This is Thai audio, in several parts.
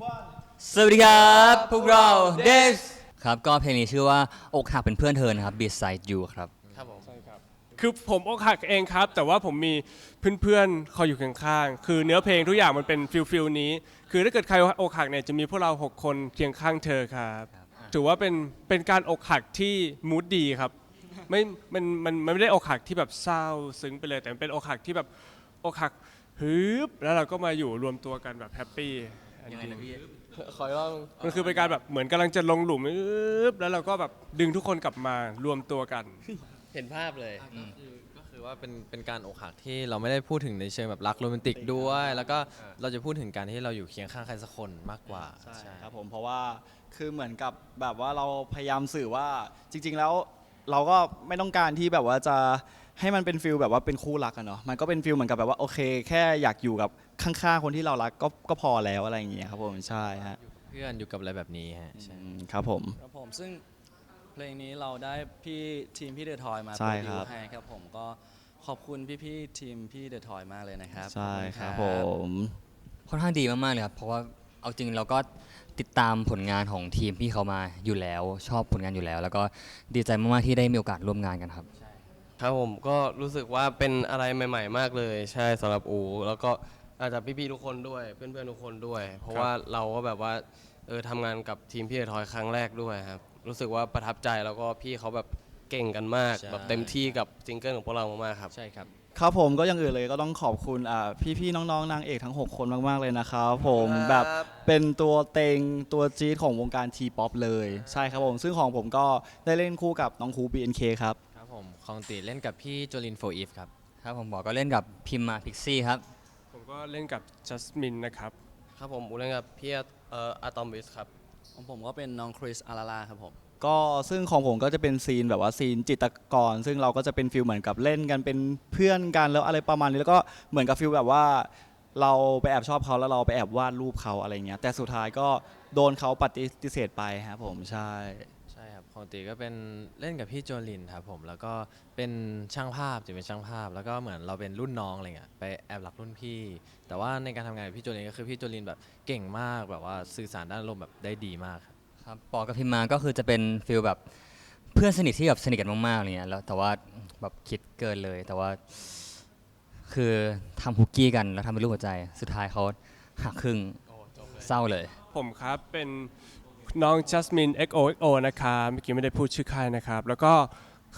สวัสดีครับ พวกเราเดสครับก็เพลงนี้ชื่อว่าอกหักเป็นเพื่อนเธอนะครับ Beside You ครับ ครับผมใช่ครับคือผมอกหักเองครับ แต่ว่าผมมีเพื่อนๆคอยอยู่ข้างๆ คือเนื้อเพลงทุกอย่างมันเป็นฟิลฟิลนี้ คือถ้าเกิดใครอกหักเนี่ยจะมีพวกเรา 6 คนเคียงข้างเธอครับ ถือว่าเป็นเป็นการอกหักที่มูดดีครับ ไม่ มัน มันมันไม่ได้อกหักที่แบบเศร้าซึ้งไปเลย แต่มันเป็นอกหักที่แบบอกหักฮึบแล้วเราก็มาอยู่รวมตัวกันแบบแฮปปี้ อันนี้ขออีกรอบมันคือเป็นการแบบเหมือนกำลังจะลงหลุมฮึบแล้วเราก็แบบดึงทุกคนกลับมารวมตัวกัน เห็นภาพเลยก็คือว่าเป็นเป็นการอกหักที่เราไม่ได้พูดถึงในเชิงแบบรักโรแมนติกด้วย แล้วก็เราจะพูดถึงการที่เราอยู่เคียงข้างใครสักคนมากกว่าใช่ครับผมเพราะว่าคือเหมือนกับแบบว่าเราพยายามสื่อว่าจริง ๆ แล้วเราก็ไม่ต้องการที่แบบว่าจะให้มันเป็นฟิลแบบว่าเป็นคู่รักอะเนาะมันก็เป็นฟิลเหมือนกับแบบว่าโอเค แค่อยากอยู่กับ ข้างๆคนที่เรารักก็ก็พอแล้วอะไรอย่างเงี้ยครับผมใช่ฮะเพื่อนอยู่กับอะไรแบบนี้ฮะใช่อืมครับผม ครับผมซึ่งเพลงนี้เราได้พี่ทีมพี่เดอะทอยมาใช่โปรดิควรับ ให้ครับผมก็ขอบคุณพี่ๆทีมพี่เดอะทอยมากเลยนะครับใช่ขอณ ครับผม ค่อนข้างดีมากๆเลยครับ เพราะว่าเอาจริงเราก็ติดตามผลงานของทีมพี่เขามาอยู่แล้ว ชอบผลงานอยู่แล้ว แล้วก็ดีใจมากๆที่ได้มีโอกาสร่วมงานกันครับ ครับผมก็รู้สึกว่าเป็นอะไรใหม่ ๆ มากเลย ใช่สำหรับอู แล้วก็ อาจจะพี่ๆทุกคนด้วย เพื่อนๆทุกคนด้วย เพราะว่าเราก็แบบว่าเออทำงานกับทีมพี่เอทอยครั้งแรกด้วยครับรู้สึกว่าประทับใจแล้วก็พี่เขาแบบเก่งกันมากใช่ แบบเต็มที่กับซิงเกิลของพวกเรามากๆครับ ใช่ครับ ครับผมก็อยังอื่นเลยก็ต้องขอบคุณอ่าพี่ๆน้องๆนางเอกทั้ง 6 คนมากๆเลยนะครับผมแบบเป็นตัวเต็งตัวจี๊ดของวงการทีป๊อปเลยใช่ครับผม ซึ่งของผมก็ได้เล่นคู่กับน้องครู BNK ครับ ครับผมคองตีเล่นกับพี่โจลินโฟอีฟครับ ครับผมบอกก็เล่นกับพิมมาพิกซี่ครับผม ก็เล่นกับจัสมินนะครับครับผมอูเล่นกับพี่เอ่ออะตอมวิสครับของผมก็เป็นน้องคริสอาราลาครับผมก็ซึ่งของผมก็จะเป็นซีนแบบว่าซีนจิตรกร ซึ่งเราก็จะเป็นฟิลเหมือนกับเล่นกันเป็นเพื่อนกันแล้วอะไรประมาณนี้แล้วก็เหมือนกับฟิลแบบว่า เราไปแอบชอบเขาแล้วเราไปแอบวาดรูปเขาอะไรเงี้ยแต่สุดท้ายก็โดนเขาปฏิเสธไปครับผมใช่ใช่ ครับของตีก็เป็นเล่นกับพี่โจลินครับผมแล้วก็เป็นช่างภาพจะเป็นช่างภาพ แล้วก็เหมือนเราเป็นรุ่นน้องอะไรเงี้ยไปแอบหลักรุ่นพี่ แต่ว่าในการทำงานกับพี่โจลินก็คือพี่โจลินแบบเก่งมากแบบว่าสื่อสารด้านอารมณ์แบบได้ดีมากครับครับปอกับพิมมาก็คือจะเป็นฟิลแบบเพื่อนสนิทที่แบบสนิทกันมากๆอะไรเงี้ยแล้วแต่ว่าแบบคิดเกินเลย แต่ว่า คือทำคุกกี้กันแล้วทำเป็นรูปหัวใจ สุดท้ายเขาหักครึ่งเศร้าเลย ผมครับเป็น น้องจัสมิน XOXO นะครับเมื่อกี้ไม่ได้พูดชื่อค่ายนะครับ แล้วก็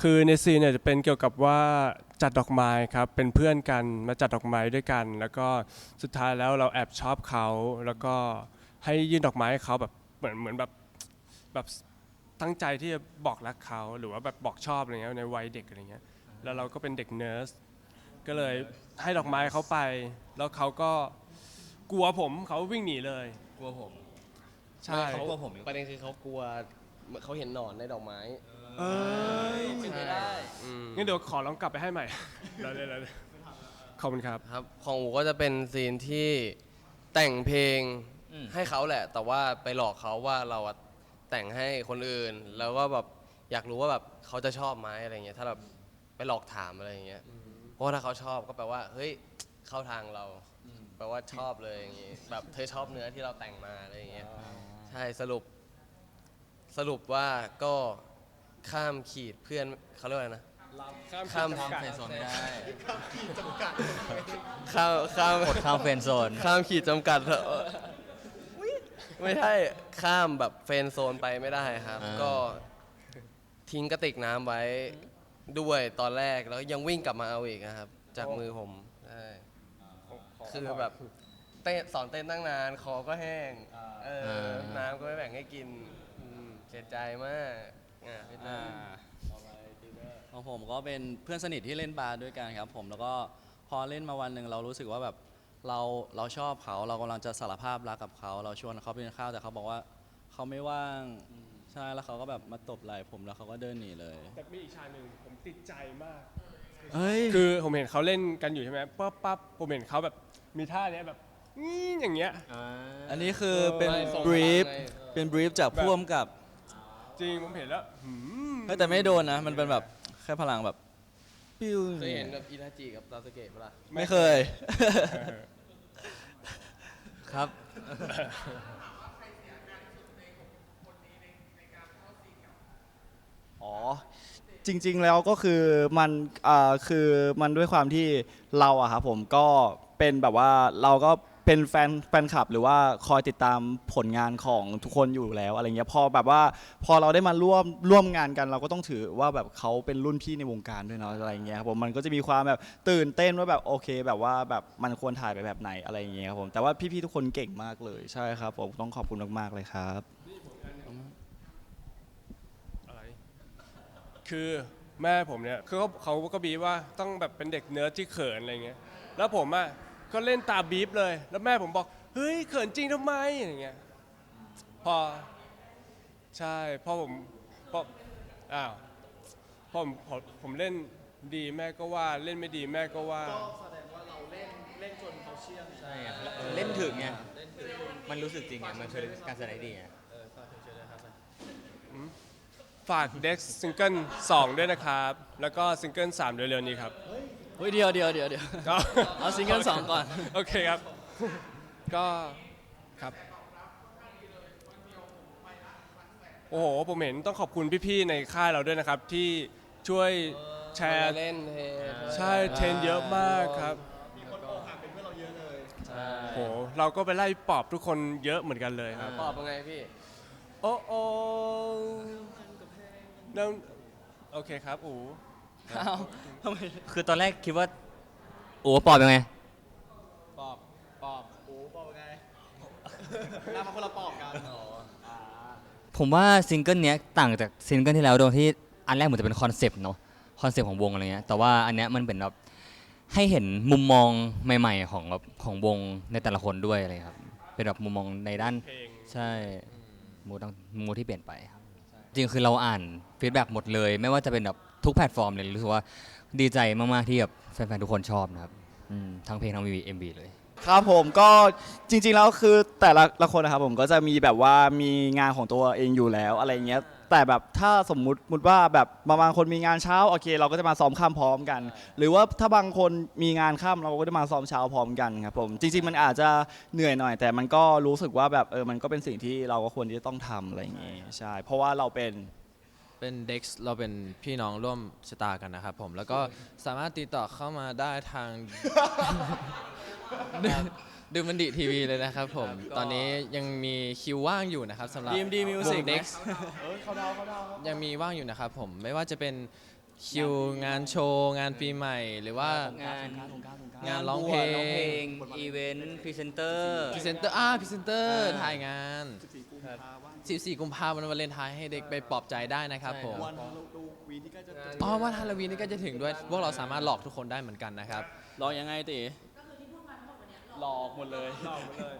คือในซีนเนี่ยจะเป็นเกี่ยวกับว่าจัดดอกไม้ครับเป็นเพื่อนกันมาจัดดอกไม้ด้วยกัน แล้วก็สุดท้ายแล้วเราแอบชอบเขาแล้วก็ให้ยื่นดอกไม้ให้เขาแบบเหมือนเหมือนแบบแบบตั้งใจที่จะบอกรักเขาหรือว่าแบบบอกชอบอะไรเงี้ยในวัยเด็กอะไรเงี้ยแล้วเราก็เป็นเด็กเนิร์สก็เลยให้ดอกไม้เขาไป แล้วเขาก็กลัวผมเขาวิ่งหนีเลย กลัวผม ใช่เขากลัวผมประเด็นคือเขากลัวเขาเห็นหนอนในดอกไม้เอ้ยอืมงั้นเดี๋ยวขอลองกลับไปให้ใหม่แล้วเลยแล้วเลยขอบคุณครับ ครับ ของอูก็จะเป็นซีนที่แต่งเพลงอืม ให้เขาแหละ แต่ว่าไปหลอกเขาว่าเราอะแต่งให้คนอื่น แล้วก็แบบอยากรู้ว่าแบบเขาจะชอบไหมอะไรเงี้ย ถ้าแบบไปหลอกถามอะไรอย่างเงี้ย เพราะว่าถ้าเขาชอบก็แปลว่า เฮ้ย เข้าทางเรา แปลว่าชอบเลยอย่างงี้ แบบเธอชอบเนื้อที่เราแต่งมาอะไรอย่างเงี้ย ใช่สรุป สรุปว่าก็ข้ามขีดเพื่อนเขาเรียกว่าอะไรนะ ข้าม ข้ามเฟรนด์โซนไม่ได้ข้ามข้ามกดข้ามเฟรนด์โซน ข้ามขีดจำกัดเถอะไม่ใช่ข้ามแบบเฟรนด์โซนไปไม่ได้ครับ อ่า ก็ทิ้งกระติกน้ำไว้ด้วยตอนแรกแล้วยังวิ่งกลับมาเอาอีกนะครับ จากมือผมใช่ คือแบบ เต้นสอนเต้นตั้งนานคอก็แห้งเออน้ำก็ไม่แบ่งให้กินอืมเสียใจมากอะพี่ต้อ่านของผมก็เป็นเพื่อนสนิทที่เล่นบาสด้วยกันครับผมแล้วก็พอเล่นมาวันหนึ่งเรารู้สึกว่าแบบเราเราชอบเขาเรากำลังจะสารภาพรักกับเขาเราชวนเขาไปกินข้าวแต่เขาบอกว่าเขาไม่ว่างใช่แล้วเขาก็แบบมาตบไหล่ผมแล้วเขาก็เดินหนีเลยแต่มีอีกชายหนึ่งผมติดใจมาก เฮ้ย คือผมเห็นเขาเล่นกันอยู่ใช่ไหมปั๊บปั๊บผมเห็นเขาแบบมีท่าเนี้ยแบบ นี่อย่างเงี้ย อันนี้คือเป็นบรีฟเป็นบรีฟจากพ่วมกับจริงผมเห็นแล้วแต่ไม่โดนนะ มันเป็นแบบแค่พลังแบบเคยเห็นแบบอินาจิกับซาสเกะปะล่ะไม่เคยครับ อ๋อ จริงๆแล้วก็คือมันคือมันด้วยความที่เราอะครับผมก็เป็นแบบว่าเราก็ เป็นแฟนแฟนคลับหรือว่าคอยติดตามผลงานของทุกคนอยู่แล้วอะไรเงี้ยพอแบบว่าพอเราได้มาร่วมร่วมงานกัน เราก็ต้องถือว่าแบบเขาเป็นรุ่นพี่ในวงการด้วยเนาะอะไรเงี้ยครับผมมันก็จะมีความแบบตื่นเต้นว่าแบบโอเค แบบว่าแบบมันควรถ่ายไปแบบไหนอะไรเงี้ยครับผมแต่ว่าพี่ๆทุกคนเก่งมากเลยใช่ครับผมต้องขอบคุณมากๆเลยครับ อะไร คือแม่ผมเนี่ย คือเขาเขาก็บีบว่าต้องแบบเป็นเด็กเนื้อที่เขินอะไรเงี้ย แล้วผมอะ ก็เล่นตามบีบเลย แล้วแม่ผมบอก เฮ้ย เขินจริงทำไมอย่างเงี้ย พอ ใช่ พอผมพออ้าว พอผมผมผมเล่นดีแม่ก็ว่า เล่นไม่ดีแม่ก็ว่าใช่อะเล่นถึงไงมันรู้สึกจริงไงมันคือการแสดงที่ดีไงฝากเด็กซิงเกิล2ด้วยนะครับ แล้วก็ซิงเกิล3เร็วๆนี้ครับ เฮ้ย เดียวเดียวเดียวเดียวก็เอาซิงเกิลสองก่อน โอเคครับ ก็ครับโอ้โหผมเห็นต้องขอบคุณพี่ๆในค่ายเราด้วยนะครับ ที่ช่วยแชร์ เล่นเทใช่เทรนเยอะมากครับโหเราก็ไปไล่ปอบทุกคนเยอะเหมือนกันเลยครับตอบยังไงพี่ โอ้โอ้นั่นโอเคครับอูเอาทำไมคือตอนแรกคิดว่าโอ้ปอบยังไง ปอบ ปอบโอ้ปอบไงหน้ามาคนละปอบกันผมว่าซิงเกิลเนี้ยต่างจากซิงเกิลที่แล้วตรงที่อันแรกเหมือนจะเป็นคอนเซปต์เนาะคอนเซปต์ของวงอะไรเงี้ยแต่ว่าอันเนี้ยมันเป็นแบบให้เห็นมุมมองใหม่ ๆ ของแบบของวงในแต่ละคนด้วยอะไรครับเป็นแบบมุมมองในด้านเพลงใช่มูต้องมูที่เปลี่ยนไปครับจริงๆคือเราอ่านฟีดแบ็กหมดเลย ไม่ว่าจะเป็นแบบ ทุกแพลตฟอร์มเลยรู้สึกว่าดีใจมาก ๆ ที่แบบแฟน ๆ ทุกคนชอบนะครับอืมทั้งเพลงทั้งวีเอ็มบีเลย ครับผมก็จริงๆแล้วคือแต่ละละคนนะครับผมก็จะมีแบบว่ามีงานของตัวเองอยู่แล้วอะไรเงี้ยแต่แบบถ้าสมมุติมุติว่าแบบบางคนมีงานเช้าโอเค เราก็จะมาซ้อมค่ำพร้อมกัน หรือว่าถ้าบางคนมีงานค่ำเราก็จะมาซ้อมเช้าพร้อมกันครับผมจริง ๆ มันอาจจะเหนื่อยหน่อย แต่มันก็รู้สึกว่าแบบเออมันก็เป็นสิ่งที่เราก็ควรที่จะต้องทำอะไรอย่างงี้ยใช่เพราะว่าเราเป็น เป็นเด็กเราเป็นพี่น้องร่วมชะตากันนะครับผมแล้วก็สามารถติดต่อเข้ามาได้ทาง ดูมันดิทีวีเลยนะครับผม ตอนนี้ยังมีคิวว่างอยู่นะครับสำหรับ DMD Music เด็กยังมีว่างอยู่นะครับผมไม่ว่าจะเป็น คิวงานโชว์ งานปีใหม่ หรือว่า งานงานร้องเพลง อีเวนต์พรีเซนเตอร์ พรีเซนเตอร์อ่าพรีเซนเตอร์ถ่ายงาน 14กุมภาพันธ์วันวาเลนไทน์ให้เด็กไปปลอบใจได้นะครับผม วันฮาโลวีนที่ใกล้จะถึงอ๋อวันฮาโลวีนนี่ก็จะถึงด้วย พวกเราสามารถหลอกทุกคนได้เหมือนกันนะครับลองยังไงตีหลอกหมดเลย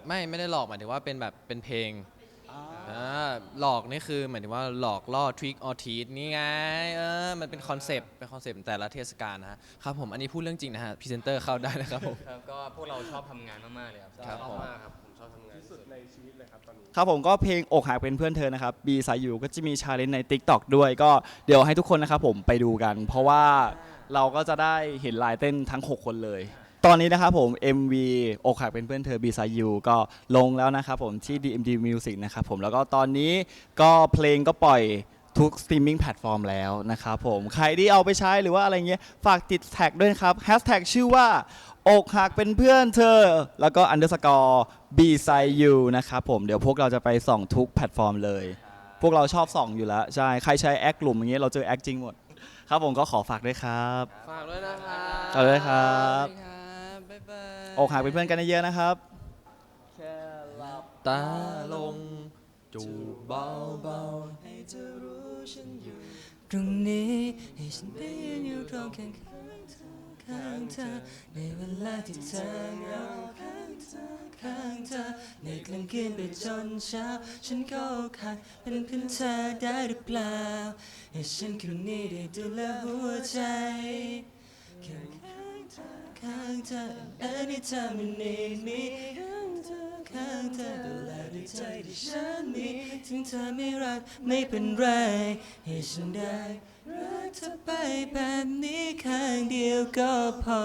ไม่ไม่ได้หลอกหมายถึงว่าเป็นแบบเป็นเพลง อ่าหลอกนี่คือหมายถึงว่าหลอกล่อทริคออทีสนี่ไงเออมันเป็นคอนเซปต์เป็นคอนเซปต์แต่ละเทศกาลนะฮะครับผมอันนี้พูดเรื่องจริงนะฮะพรีเซนเตอร์เข้าได้นะครับผม ครับก็พวกเราชอบทำงานมาก ๆ เลยครับครับผม มากครับ ผมชอบทำงานครับผมก็เพลงอกหักเป็นเพื่อนเธอนะครับบีสายอยู่ก็จะมีชาเลนจ์ใน Tik t o k ด้วยก็เดี๋ยวให้ทุกคนนะครับผมไปดูกัน เพราะว่าเราก็จะได้เห็นลายเต้นทั้ง 6 คนเลย ตอนนี้นะครับผม MV อกหักเป็นเพื่อนเธอบีสายอยู่ก็ลงแล้วนะครับผมที่ DMD Music นะครับผมแล้วก็ตอนนี้ก็เพลงก็ปล่อยทุกสตรีมมิ่งแพลตฟอร์มแล้วนะครับผม ใครที่เอาไปใช้หรือว่าอะไรเงี้ย ฝากติดแท็กด้วยนะครับแฮชแท็กชื่อว่า อกหักเป็นเพื่อนเธอ แล้วก็ underscore b s i u นะครับผม เดี๋ยวพวกเราจะไปส่องทุกแพลตฟอร์มเลย พวกเราชอบส่องอยู่แล้ว ใช่ ใครใช้แอคกลุ่มอย่างเงี้ยเราเจอแอคจริงหมด ครับผมก็ขอฝากด้วยครับ ฝากด้วยนะครับ ฝากด้วยครับ อกหักเป็นเพื่อนกันเยอะๆนะครับ แค่หลับตาลงจูบเบาๆให้เธอรู้ฉันอยู่ตรงนี้ให้ฉันได้ยืนอยู่ตรงข้างๆเธอข้างเธอในเวลาที่เธอเหงาข้างเธอข้างเธอในกลางคืนไปจนเช้าฉันก็อกหักเป็นเพื่อนเธอได้หรือเปล่าให้ฉันคนนี้ได้ดูแลหัวใจ เธอ anytime you need me ข้างเธอข้างเธอดูแลด้วยใจที่ฉันมีถึงเธอไม่รักไม่เป็นไรให้ฉันได้รักเธอไปแบบนี้ข้างเดียวก็พอ